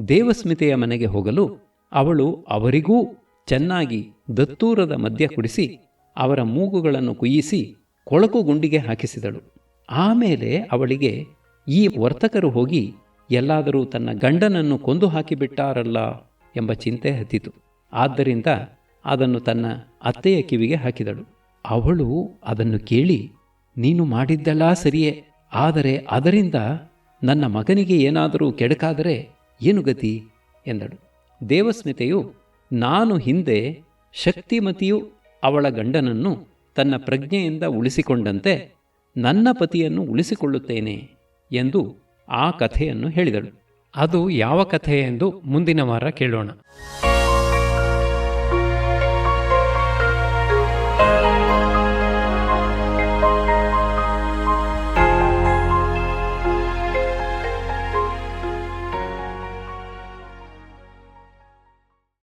ದೇವಸ್ಮಿತೆಯ ಮನೆಗೆ ಹೋಗಲು ಅವಳು ಅವರಿಗೂ ಚೆನ್ನಾಗಿ ದತ್ತೂರದ ಮದ್ಯ ಕುಡಿಸಿ ಅವರ ಮೂಗುಗಳನ್ನು ಕುಯ್ಯಿಸಿ ಕೊಳಕು ಗುಂಡಿಗೆ ಹಾಕಿಸಿದಳು. ಆಮೇಲೆ ಅವಳಿಗೆ, ಈ ವರ್ತಕರು ಹೋಗಿ ಎಲ್ಲಾದರೂ ತನ್ನ ಗಂಡನನ್ನು ಕೊಂದು ಹಾಕಿಬಿಟ್ಟಾರಲ್ಲ? ಎಂಬ ಚಿಂತೆ ಹತ್ತಿತು. ಆದ್ದರಿಂದ ಅದನ್ನು ತನ್ನ ಅತ್ತೆಯ ಕಿವಿಗೆ ಹಾಕಿದಳು. ಅವಳು ಅದನ್ನು ಕೇಳಿ, ನೀನು ಮಾಡಿದ್ದೆಲ್ಲ ಸರಿಯೇ? ಆದರೆ ಅದರಿಂದ ನನ್ನ ಮಗನಿಗೆ ಏನಾದರೂ ಕೆಡಕಾದರೆ ಏನು ಗತಿ? ಎಂದಳು. ದೇವಸ್ಮಿತೆಯು ನಾನು ಹಿಂದೆ ಶಕ್ತಿಮತಿಯು ಅವಳ ಗಂಡನನ್ನು ತನ್ನ ಪ್ರಜ್ಞೆಯಿಂದ ಉಳಿಸಿಕೊಂಡಂತೆ ನನ್ನ ಪತಿಯನ್ನು ಉಳಿಸಿಕೊಳ್ಳುತ್ತೇನೆ ಎಂದು ಆ ಕಥೆಯನ್ನು ಹೇಳಿದಳು. ಅದು ಯಾವ ಕಥೆ ಎಂದು ಮುಂದಿನ ವಾರ ಕೇಳೋಣ.